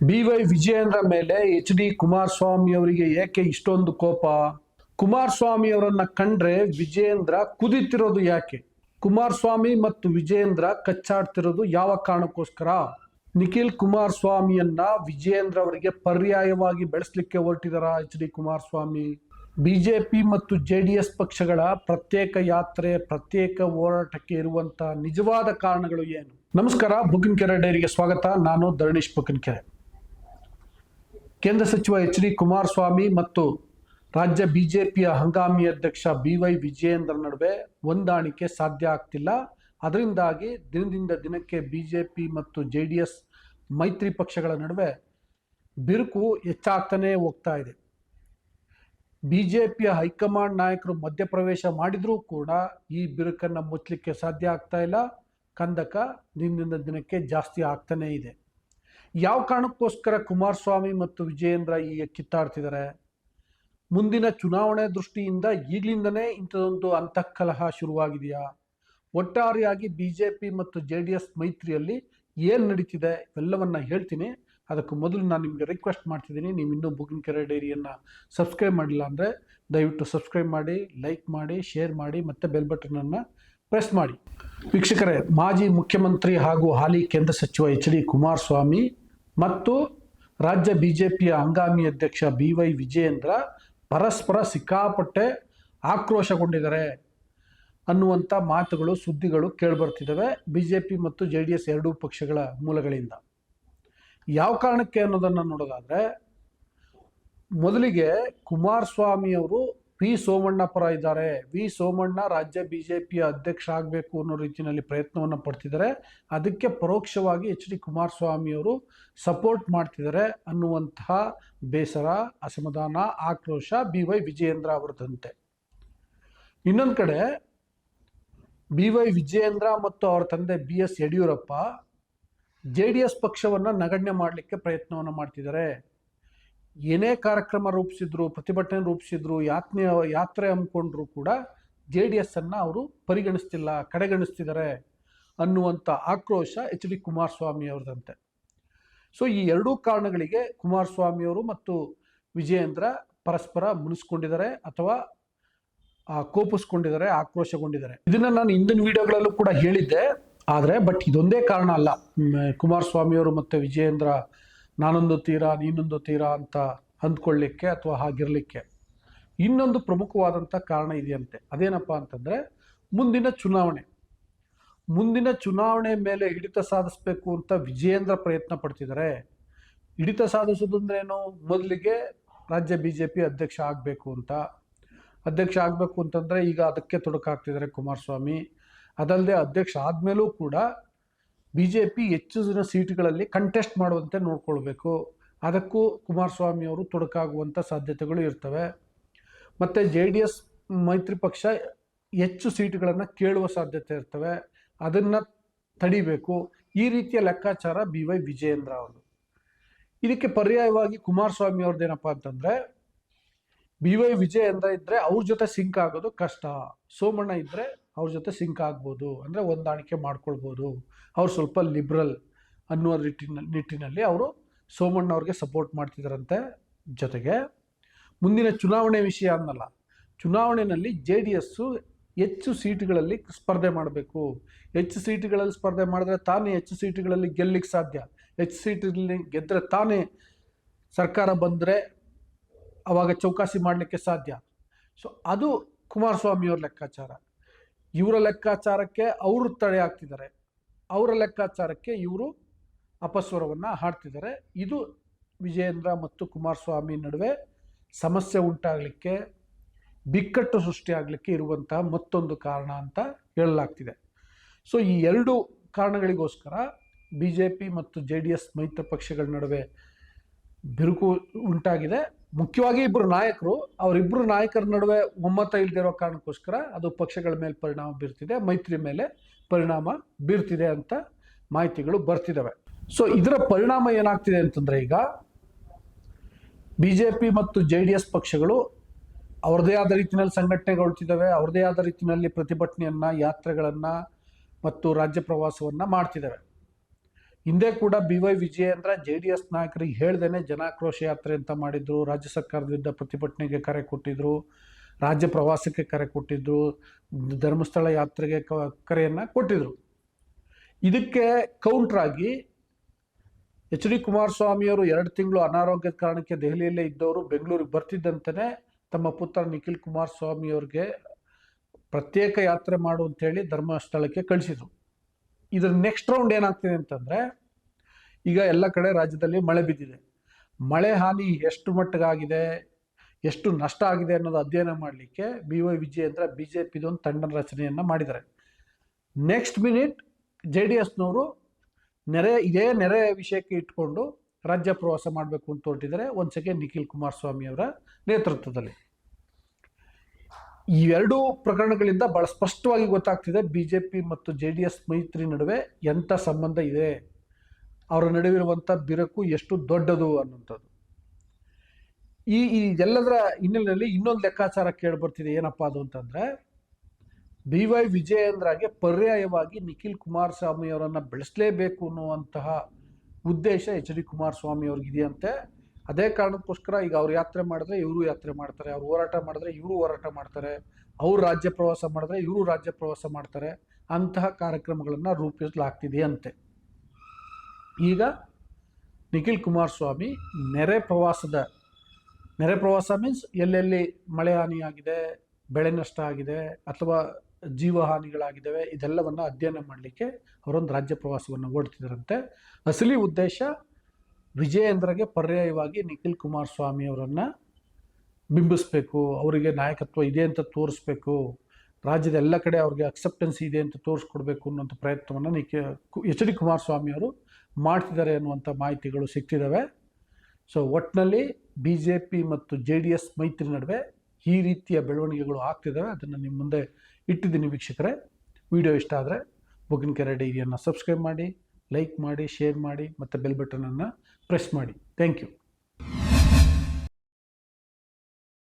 B Y Vijayendra ಮೇಲೆ H D Kumaraswamy ಅವರಿಗೆ ಏಕೆ ಇಷ್ಟೊಂದು ಕೋಪ? ಕುಮಾರಸ್ವಾಮಿ ಅವರನ್ನ ಕಂಡ್ರೆ ವಿಜಯೇಂದ್ರ ಕುದಿತಿರೋದು ಯಾಕೆ? ಕುಮಾರಸ್ವಾಮಿ ಮತ್ತು ವಿಜಯೇಂದ್ರ ಕಚ್ಚಾಡ್ತಿರೋದು ಯಾವ ಕಾರಣಕ್ಕೋಸ್ಕರ? ನಿಖಿಲ್ ಕುಮಾರಸ್ವಾಮಿಯನ್ನ ವಿಜಯೇಂದ್ರ ಅವರಿಗೆ ಪರ್ಯಾಯವಾಗಿ ಬೆಳೆಸಲಿಕ್ಕೆ ಹೊರಟಿದಾರ ಎಚ್ ಡಿ ಕುಮಾರಸ್ವಾಮಿ? ಬಿಜೆಪಿ ಮತ್ತು ಜೆ ಡಿ ಎಸ್ ಪಕ್ಷಗಳ ಪ್ರತ್ಯೇಕ ಯಾತ್ರೆ, ಪ್ರತ್ಯೇಕ ಹೋರಾಟಕ್ಕೆ ಇರುವಂತಹ ನಿಜವಾದ ಕಾರಣಗಳು ಏನು? ನಮಸ್ಕಾರ, ಬುಕಿನ್ಕೆರೆ ಡೈರಿಗೆ ಸ್ವಾಗತ. ನಾನು ಧರಣೀಶ್ ಬುಕಿನ್ಕೆರೆ. ಕೇಂದ್ರ ಸಚಿವ ಎಚ್ ಡಿ ಕುಮಾರಸ್ವಾಮಿ ಮತ್ತು ರಾಜ್ಯ ಬಿಜೆಪಿಯ ಹಂಗಾಮಿ ಅಧ್ಯಕ್ಷ ಬಿ ವೈ ವಿಜಯೇಂದ್ರ ನಡುವೆ ಹೊಂದಾಣಿಕೆ ಸಾಧ್ಯ ಆಗ್ತಿಲ್ಲ. ಅದರಿಂದಾಗಿ ದಿನದಿಂದ ದಿನಕ್ಕೆ ಬಿಜೆಪಿ ಮತ್ತು ಜೆ ಡಿ ಎಸ್ ಮೈತ್ರಿ ಪಕ್ಷಗಳ ನಡುವೆ ಬಿರುಕು ಹೆಚ್ಚಾಗ್ತಾನೇ ಹೋಗ್ತಾ ಇದೆ. ಬಿಜೆಪಿಯ ಹೈಕಮಾಂಡ್ ನಾಯಕರು ಮಧ್ಯಪ್ರವೇಶ ಮಾಡಿದರೂ ಕೂಡ ಈ ಬಿರುಕನ್ನು ಮುಚ್ಚಲಿಕ್ಕೆ ಸಾಧ್ಯ ಆಗ್ತಾ ಇಲ್ಲ. ಕಂದಕ ದಿನದಿಂದ ದಿನಕ್ಕೆ ಜಾಸ್ತಿ ಆಗ್ತಾನೇ ಇದೆ. ಯಾವ ಕಾರಣಕ್ಕೋಸ್ಕರ ಕುಮಾರಸ್ವಾಮಿ ಮತ್ತು ವಿಜಯೇಂದ್ರ ಈಗ ಕಿತ್ತಾಡ್ತಿದ್ದಾರೆ? ಮುಂದಿನ ಚುನಾವಣೆ ದೃಷ್ಟಿಯಿಂದ ಈಗಲಿಂದನೇ ಇಂಥದೊಂದು ಅಂತಃಕಲಹ ಶುರುವಾಗಿದೆಯಾ? ಒಟ್ಟಾರೆಯಾಗಿ ಬಿ ಜೆ ಪಿ ಮತ್ತು ಜೆ ಡಿ ಎಸ್ ಮೈತ್ರಿಯಲ್ಲಿ ಏನು ನಡೀತಿದೆ ಇವೆಲ್ಲವನ್ನ ಹೇಳ್ತೀನಿ. ಅದಕ್ಕೂ ಮೊದಲು ನಾನು ನಿಮಗೆ ರಿಕ್ವೆಸ್ಟ್ ಮಾಡ್ತಿದ್ದೀನಿ, ನೀವು ಇನ್ನೂ ಬುಕಿಂಗ್ ಕೆರೆ ಡೈರಿಯನ್ನು ಸಬ್ಸ್ಕ್ರೈಬ್ ಮಾಡಿಲ್ಲ ಅಂದರೆ ದಯವಿಟ್ಟು ಸಬ್ಸ್ಕ್ರೈಬ್ ಮಾಡಿ ಲೈಕ್ ಮಾಡಿ ಶೇರ್ ಮಾಡಿ, ಮತ್ತು ಬೆಲ್ ಬಟನನ್ನು ಪ್ರೆಸ್ ಮಾಡಿ. ವೀಕ್ಷಕರೇ, ಮಾಜಿ ಮುಖ್ಯಮಂತ್ರಿ ಹಾಗೂ ಹಾಲಿ ಕೇಂದ್ರ ಸಚಿವ ಎಚ್ ಡಿ ಕುಮಾರಸ್ವಾಮಿ ಮತ್ತು ರಾಜ್ಯ ಬಿ ಜೆ ಪಿಯ ಹಂಗಾಮಿ ಅಧ್ಯಕ್ಷ ಬಿ ವೈ ವಿಜಯೇಂದ್ರ ಪರಸ್ಪರ ಸಿಕ್ಕಾಪಟ್ಟೆ ಆಕ್ರೋಶಗೊಂಡಿದ್ದಾರೆ ಅನ್ನುವಂಥ ಮಾತುಗಳು, ಸುದ್ದಿಗಳು ಕೇಳಿಬರ್ತಿದ್ದಾವೆ. ಬಿ ಜೆ ಪಿ ಮತ್ತು ಜೆ ಡಿ ಎಸ್ ಎರಡೂ ಪಕ್ಷಗಳ ಮೂಲಗಳಿಂದ. ಯಾವ ಕಾರಣಕ್ಕೆ ಅನ್ನೋದನ್ನು ನೋಡೋದಾದರೆ, ಮೊದಲಿಗೆ ಕುಮಾರಸ್ವಾಮಿ ಅವರು ಪಿ ಸೋಮಣ್ಣ ಪರ ಇದ್ದಾರೆ. ವಿ ಸೋಮಣ್ಣ ರಾಜ್ಯ ಬಿ ಜೆ ಪಿಯ ಅಧ್ಯಕ್ಷ ಆಗಬೇಕು ಅನ್ನೋ ರೀತಿಯಲ್ಲಿ ಪ್ರಯತ್ನವನ್ನು ಪಡ್ತಿದ್ದಾರೆ. ಅದಕ್ಕೆ ಪರೋಕ್ಷವಾಗಿ ಎಚ್ ಡಿ ಕುಮಾರಸ್ವಾಮಿ ಅವರು ಸಪೋರ್ಟ್ ಮಾಡ್ತಿದ್ದಾರೆ ಅನ್ನುವಂತಹ ಬೇಸರ, ಅಸಮಾಧಾನ, ಆಕ್ರೋಶ ಬಿ ವೈ ವಿಜಯೇಂದ್ರ ಅವರದಂತೆ ಇನ್ನೊಂದು ಕಡೆ ಬಿ ವೈ ವಿಜಯೇಂದ್ರ ಮತ್ತು ಅವರ ತಂದೆ B S Yediyurappa J D S ಪಕ್ಷವನ್ನು ನಗಣ್ಯ ಮಾಡಲಿಕ್ಕೆ ಪ್ರಯತ್ನವನ್ನು ಮಾಡ್ತಿದ್ದಾರೆ. ಏನೇ ಕಾರ್ಯಕ್ರಮ ರೂಪಿಸಿದ್ರು, ಪ್ರತಿಭಟನೆ ರೂಪಿಸಿದ್ರು, ಯಾತ್ನೆ, ಯಾತ್ರೆ ಹಮ್ಮಿಕೊಂಡ್ರು ಕೂಡ ಜೆ ಡಿ ಎಸ್ ಅನ್ನು ಅವರು ಪರಿಗಣಿಸ್ತಿಲ್ಲ, ಕಡೆಗಣಿಸ್ತಿದ್ದಾರೆ ಅನ್ನುವಂಥ ಆಕ್ರೋಶ ಎಚ್ ಡಿ ಕುಮಾರಸ್ವಾಮಿ ಅವ್ರದಂತೆ ಸೊ ಈ ಎರಡೂ ಕಾರಣಗಳಿಗೆ ಕುಮಾರಸ್ವಾಮಿಯವರು ಮತ್ತು ವಿಜಯೇಂದ್ರ ಪರಸ್ಪರ ಮುನಿಸ್ಕೊಂಡಿದ್ದಾರೆ ಅಥವಾ ಕೋಪಿಸ್ಕೊಂಡಿದ್ದಾರೆ, ಆಕ್ರೋಶಗೊಂಡಿದ್ದಾರೆ. ಇದನ್ನ ನಾನು ಹಿಂದಿನ ವಿಡಿಯೋಗಳಲ್ಲೂ ಕೂಡ ಹೇಳಿದ್ದೆ. ಆದರೆ ಬಟ್ ಇದೊಂದೇ ಕಾರಣ ಅಲ್ಲ. ಕುಮಾರಸ್ವಾಮಿಯವರು ಮತ್ತು ವಿಜಯೇಂದ್ರ ನಾನೊಂದು ತೀರ, ನೀನೊಂದು ತೀರ ಅಂತ ಅಂದ್ಕೊಳ್ಳಿಕ್ಕೆ ಅಥವಾ ಹಾಗಿರಲಿಕ್ಕೆ. ಇನ್ನೊಂದು ಪ್ರಮುಖವಾದಂಥ ಕಾರಣ ಇದೆಯಂತೆ. ಅದೇನಪ್ಪ ಅಂತಂದರೆ, ಮುಂದಿನ ಚುನಾವಣೆ. ಮುಂದಿನ ಚುನಾವಣೆ ಮೇಲೆ ಹಿಡಿತ ಸಾಧಿಸಬೇಕು ಅಂತ ವಿಜಯೇಂದ್ರ ಪ್ರಯತ್ನ ಪಡ್ತಿದ್ದಾರೆ ಹಿಡಿತ ಸಾಧಿಸೋದಂದ್ರೇನು? ಮೊದಲಿಗೆ ರಾಜ್ಯ ಬಿ ಜೆ ಪಿ ಅಧ್ಯಕ್ಷ ಆಗಬೇಕು ಅಂತ. ಅಧ್ಯಕ್ಷ ಆಗಬೇಕು ಅಂತಂದರೆ ಈಗ ಅದಕ್ಕೆ ತೊಡಕಾಗ್ತಿದ್ದಾರೆ ಕುಮಾರಸ್ವಾಮಿ. ಅದಲ್ಲದೆ ಅಧ್ಯಕ್ಷ ಆದಮೇಲೂ ಕೂಡ ಬಿ ಜೆ ಪಿ ಹೆಚ್ಚು ಜನ ಸೀಟ್ಗಳಲ್ಲಿ ಕಂಟೆಸ್ಟ್ ಮಾಡುವಂತೆ ನೋಡ್ಕೊಳ್ಬೇಕು. ಅದಕ್ಕೂ ಕುಮಾರಸ್ವಾಮಿ ಅವರು ತೊಡಕಾಗುವಂಥ ಸಾಧ್ಯತೆಗಳು ಇರ್ತವೆ. ಮತ್ತು ಜೆ ಡಿ ಎಸ್ ಮೈತ್ರಿ ಪಕ್ಷ ಹೆಚ್ಚು ಸೀಟುಗಳನ್ನು ಕೇಳುವ ಸಾಧ್ಯತೆ ಇರ್ತವೆ. ಅದನ್ನು ತಡಿಬೇಕು. ಈ ರೀತಿಯ ಲೆಕ್ಕಾಚಾರ ಬಿ ವೈ ವಿಜಯೇಂದ್ರ ಅವರು. ಇದಕ್ಕೆ ಪರ್ಯಾಯವಾಗಿ ಕುಮಾರಸ್ವಾಮಿ ಅವ್ರದ್ದೇನಪ್ಪ ಅಂತಂದರೆ, ಬಿ ವೈ ವಿಜಯೇಂದ್ರ ಇದ್ದರೆ ಅವ್ರ ಜೊತೆ ಸಿಂಕ್ ಆಗೋದು ಕಷ್ಟ. ಸೋಮಣ್ಣ ಇದ್ದರೆ ಅವ್ರ ಜೊತೆ ಸಿಂಕ್ ಆಗ್ಬೋದು, ಅಂದರೆ ಹೊಂದಾಣಿಕೆ ಮಾಡ್ಕೊಳ್ಬೋದು. ಅವ್ರು ಸ್ವಲ್ಪ ಲಿಬ್ರಲ್ ಅನ್ನುವ ನಿಟ್ಟಿನ, ನಿಟ್ಟಿನಲ್ಲಿ ಅವರು ಸೋಮಣ್ಣ ಅವ್ರಿಗೆ ಸಪೋರ್ಟ್ ಮಾಡ್ತಿದ್ದಾರಂತೆ ಜೊತೆಗೆ. ಮುಂದಿನ ಚುನಾವಣೆ ವಿಷಯ ಅನ್ನಲ್ಲ ಚುನಾವಣೆಯಲ್ಲಿ ಜೆ ಡಿ ಎಸ್ಸು ಹೆಚ್ಚು ಸೀಟುಗಳಲ್ಲಿ ಸ್ಪರ್ಧೆ ಮಾಡಬೇಕು. ಹೆಚ್ಚು ಸೀಟುಗಳಲ್ಲಿ ಸ್ಪರ್ಧೆ ಮಾಡಿದ್ರೆ ತಾನೇ ಹೆಚ್ಚು ಸೀಟುಗಳಲ್ಲಿ ಗೆಲ್ಲಿಕ್ಕೆ ಸಾಧ್ಯ. ಹೆಚ್ಚು ಸೀಟಲ್ಲಿ ಗೆದ್ದರೆ ತಾನೇ ಸರ್ಕಾರ ಬಂದರೆ ಅವಾಗ ಚೌಕಾಸಿ ಮಾಡಲಿಕ್ಕೆ ಸಾಧ್ಯ. ಸೊ ಅದು ಕುಮಾರಸ್ವಾಮಿಯವ್ರ ಲೆಕ್ಕಾಚಾರ. ಇವರ ಲೆಕ್ಕಾಚಾರಕ್ಕೆ ಅವರು ತಡೆ ಆಗ್ತಿದ್ದಾರೆ ಅವರ ಲೆಕ್ಕಾಚಾರಕ್ಕೆ ಇವರು ಅಪಸ್ವರವನ್ನು ಹಾಡ್ತಿದ್ದಾರೆ. ಇದು ವಿಜಯೇಂದ್ರ ಮತ್ತು ಕುಮಾರಸ್ವಾಮಿ ನಡುವೆ ಸಮಸ್ಯೆ ಉಂಟಾಗಲಿಕ್ಕೆ, ಬಿಕ್ಕಟ್ಟು ಸೃಷ್ಟಿಯಾಗಲಿಕ್ಕೆ ಇರುವಂತಹ ಮತ್ತೊಂದು ಕಾರಣ ಅಂತ ಹೇಳಲಾಗ್ತಿದೆ. ಸೊ ಈ ಎರಡು ಕಾರಣಗಳಿಗೋಸ್ಕರ ಬಿ ಜೆ ಪಿ ಮತ್ತು ಜೆ ಡಿ ಎಸ್ ಮೈತ್ರಿ ಪಕ್ಷಗಳ ನಡುವೆ ಬಿರುಕು ಉಂಟಾಗಿದೆ. ಮುಖ್ಯವಾಗಿ ಇಬ್ಬರು ನಾಯಕರು ಅವರಿಬ್ಬರು ನಾಯಕರ ನಡುವೆ ಒಮ್ಮತ ಇಲ್ದಿರೋ ಕಾರಣಕ್ಕೋಸ್ಕರ ಅದು ಪಕ್ಷಗಳ ಮೇಲೆ ಪರಿಣಾಮ ಬೀರ್ತಿದೆ, ಮೈತ್ರಿ ಮೇಲೆ ಪರಿಣಾಮ ಬೀರ್ತಿದೆ ಅಂತ ಮಾಹಿತಿಗಳು ಬರ್ತಿದ್ದಾವೆ ಸೊ ಇದರ ಪರಿಣಾಮ ಏನಾಗ್ತಿದೆ ಅಂತಂದರೆ ಈಗ ಬಿ ಜೆ ಪಿ ಮತ್ತು ಜೆ ಡಿ ಎಸ್ ಪಕ್ಷಗಳು ಅವ್ರದ್ದೇ ಆದ ರೀತಿಯಲ್ಲಿ ಸಂಘಟನೆಗೊಳ್ತಿದ್ದಾವೆ ಅವ್ರದ್ದೇ ಆದ ರೀತಿಯಲ್ಲಿ ಪ್ರತಿಭಟನೆಯನ್ನು, ಯಾತ್ರೆಗಳನ್ನು ಮತ್ತು ರಾಜ್ಯ ಪ್ರವಾಸವನ್ನು ಮಾಡ್ತಿದ್ದಾವೆ ಹಿಂದೆ ಕೂಡ B Y Vijayendra J D S ನಾಯಕರಿಗೆ ಹೇಳ್ದೇನೆ ಜನಾಕ್ರೋಶ ಯಾತ್ರೆ ಅಂತ ಮಾಡಿದ್ರು. ರಾಜ್ಯ ಸರ್ಕಾರದ ವಿರುದ್ಧ ಪ್ರತಿಭಟನೆಗೆ ಕರೆ ಕೊಟ್ಟಿದ್ರು. ರಾಜ್ಯ ಪ್ರವಾಸಕ್ಕೆ ಕರೆ ಕೊಟ್ಟಿದ್ರು. ಧರ್ಮಸ್ಥಳ ಯಾತ್ರೆಗೆ ಕರೆಯನ್ನ ಕೊಟ್ಟಿದ್ರು. ಇದಕ್ಕೆ ಕೌಂಟ್ರ್ ಆಗಿ ಎಚ್ ಡಿ ಕುಮಾರಸ್ವಾಮಿಯವರು ಎರಡು ತಿಂಗಳು ಅನಾರೋಗ್ಯದ ಕಾರಣಕ್ಕೆ ದೆಹಲಿಯಲ್ಲೇ ಇದ್ದವರು ಬೆಂಗಳೂರಿಗೆ ಬರ್ತಿದ್ದಂತೆಯೇ ತಮ್ಮ ಪುತ್ರ ನಿಖಿಲ್ ಕುಮಾರಸ್ವಾಮಿ ಅವ್ರಿಗೆ ಪ್ರತ್ಯೇಕ ಯಾತ್ರೆ ಮಾಡು ಅಂತೇಳಿ ಧರ್ಮಸ್ಥಳಕ್ಕೆ ಕಳಿಸಿದ್ರು. ಇದ್ರ ನೆಕ್ಸ್ಟ್ ರೌಂಡ್ ಏನಾಗ್ತಿದೆ ಅಂತಂದ್ರೆ, ಈಗ ಎಲ್ಲ ಕಡೆ ರಾಜ್ಯದಲ್ಲಿ ಮಳೆ ಬಿದ್ದಿದೆ. ಮಳೆ ಹಾನಿ ಎಷ್ಟು ಮಟ್ಟಿಗಾಗಿದೆ, ಎಷ್ಟು ನಷ್ಟ ಆಗಿದೆ ಅನ್ನೋದು ಅಧ್ಯಯನ ಮಾಡಲಿಕ್ಕೆ B Y Vijayendra B J ಪಿದೊಂದು ತಂಡ ರಚನೆಯನ್ನು ಮಾಡಿದ್ದಾರೆ. ನೆಕ್ಸ್ಟ್ ಮಿನಿಟ್ ಜೆ ಡಿ ಎಸ್ನವರು ನೆರೆ, ಇದೇ ನೆರೆ ವಿಷಯಕ್ಕೆ ಇಟ್ಕೊಂಡು ರಾಜ್ಯ ಪ್ರವಾಸ ಮಾಡಬೇಕು ಅಂತ ಹೊರಟಿದ್ದಾರೆ. ಸೆಕೆಂಡ್ ನಿಖಿಲ್ ಕುಮಾರಸ್ವಾಮಿ ಅವರ ನೇತೃತ್ವದಲ್ಲಿ. ಈ ಎರಡು ಪ್ರಕರಣಗಳಿಂದ ಬಹಳ ಸ್ಪಷ್ಟವಾಗಿ ಗೊತ್ತಾಗ್ತಿದೆ ಬಿ ಜೆ ಪಿ ಮತ್ತು ಜೆ ಡಿ ಎಸ್ ಮೈತ್ರಿ ನಡುವೆ ಎಂಥ ಸಂಬಂಧ ಇದೆ? ಅವರ ನಡುವಿರುವಂಥ ಬಿರುಕು ಎಷ್ಟು ದೊಡ್ಡದು ಅನ್ನುವಂಥದ್ದು. ಈ ಈ ಎಲ್ಲದರ ಹಿನ್ನೆಲೆಯಲ್ಲಿ ಇನ್ನೊಂದು ಲೆಕ್ಕಾಚಾರ ಕೇಳಿಬರ್ತಿದೆ. ಏನಪ್ಪಾ ಅದು ಅಂತಂದರೆ ಬಿ ವೈ ವಿಜಯೇಂದ್ರಗೆ ಪರ್ಯಾಯವಾಗಿ ನಿಖಿಲ್ ಕುಮಾರಸ್ವಾಮಿ ಅವರನ್ನು ಬೆಳೆಸಲೇಬೇಕು ಅನ್ನುವಂತಹ ಉದ್ದೇಶ ಎಚ್ ಡಿ ಕುಮಾರಸ್ವಾಮಿ ಅವ್ರಿಗಿದೆಯಂತೆ. ಅದೇ ಕಾರಣಕ್ಕೋಸ್ಕರ ಈಗ ಅವ್ರು ಯಾತ್ರೆ ಮಾಡಿದ್ರೆ ಇವರು ಯಾತ್ರೆ ಮಾಡ್ತಾರೆ, ಅವ್ರು ಹೋರಾಟ ಮಾಡಿದ್ರೆ ಇವರು ಹೋರಾಟ ಮಾಡ್ತಾರೆ, ಅವ್ರು ರಾಜ್ಯ ಪ್ರವಾಸ ಮಾಡಿದ್ರೆ ಇವರು ರಾಜ್ಯ ಪ್ರವಾಸ ಮಾಡ್ತಾರೆ, ಅಂತಹ ಕಾರ್ಯಕ್ರಮಗಳನ್ನು ರೂಪಿಸಲಾಗ್ತಿದೆಯಂತೆ. ಈಗ ನಿಖಿಲ್ ಕುಮಾರಸ್ವಾಮಿ ನೆರೆ ಪ್ರವಾಸದ, ನೆರೆ ಪ್ರವಾಸ ಮೀನ್ಸ್ ಎಲ್ಲೆಲ್ಲಿ ಮಳೆ ಹಾನಿಯಾಗಿದೆ, ಬೆಳೆ ನಷ್ಟ ಆಗಿದೆ ಅಥವಾ ಜೀವಹಾನಿಗಳಾಗಿದ್ದಾವೆ, ಇದೆಲ್ಲವನ್ನು ಅಧ್ಯಯನ ಮಾಡಲಿಕ್ಕೆ ಅವರೊಂದು ರಾಜ್ಯ ಪ್ರವಾಸವನ್ನು ಓಡ್ತಿದ್ದಾರಂತೆ ಅಸಲಿ ಉದ್ದೇಶ ವಿಜಯೇಂದ್ರಗೆ ಪರ್ಯಾಯವಾಗಿ ನಿಖಿಲ್ ಕುಮಾರಸ್ವಾಮಿ ಅವರನ್ನು ಬಿಂಬಿಸ್ಬೇಕು, ಅವರಿಗೆ ನಾಯಕತ್ವ ಇದೆ ಅಂತ ತೋರಿಸ್ಬೇಕು, ರಾಜ್ಯದ ಎಲ್ಲ ಕಡೆ ಅವ್ರಿಗೆ ಅಕ್ಸೆಪ್ಟೆನ್ಸ್ ಇದೆ ಅಂತ ತೋರಿಸ್ಕೊಡ್ಬೇಕು ಅನ್ನೋಂಥ ಪ್ರಯತ್ನವನ್ನು ನಿಖಿ ಎಚ್ ಡಿ ಕುಮಾರಸ್ವಾಮಿ ಅವರು ಮಾಡ್ತಿದ್ದಾರೆ ಅನ್ನುವಂಥ ಮಾಹಿತಿಗಳು ಸಿಗ್ತಿದ್ದಾವೆ ಸೊ ಒಟ್ಟಿನಲ್ಲಿ ಬಿ ಜೆ ಪಿ ಮತ್ತು ಜೆ ಡಿ ಎಸ್ ಮೈತ್ರಿ ನಡುವೆ ಈ ರೀತಿಯ ಬೆಳವಣಿಗೆಗಳು ಆಗ್ತಿದ್ದಾವೆ ಅದನ್ನು ನಿಮ್ಮ ಮುಂದೆ ಇಟ್ಟಿದ್ದೀನಿ ವೀಕ್ಷಕರೇ. ವಿಡಿಯೋ ಇಷ್ಟ ಆದರೆ ಬುಗಿನಕೆರೆ ಡೈರಿಯನ್ನು ಸಬ್ಸ್ಕ್ರೈಬ್ ಮಾಡಿ, ಲೈಕ್ ಮಾಡಿ, ಶೇರ್ ಮಾಡಿ, ಮತ್ತು ಬೆಲ್ ಬಟನನ್ನು ಪ್ರೆಸ್ ಮಾಡಿ. Thank you.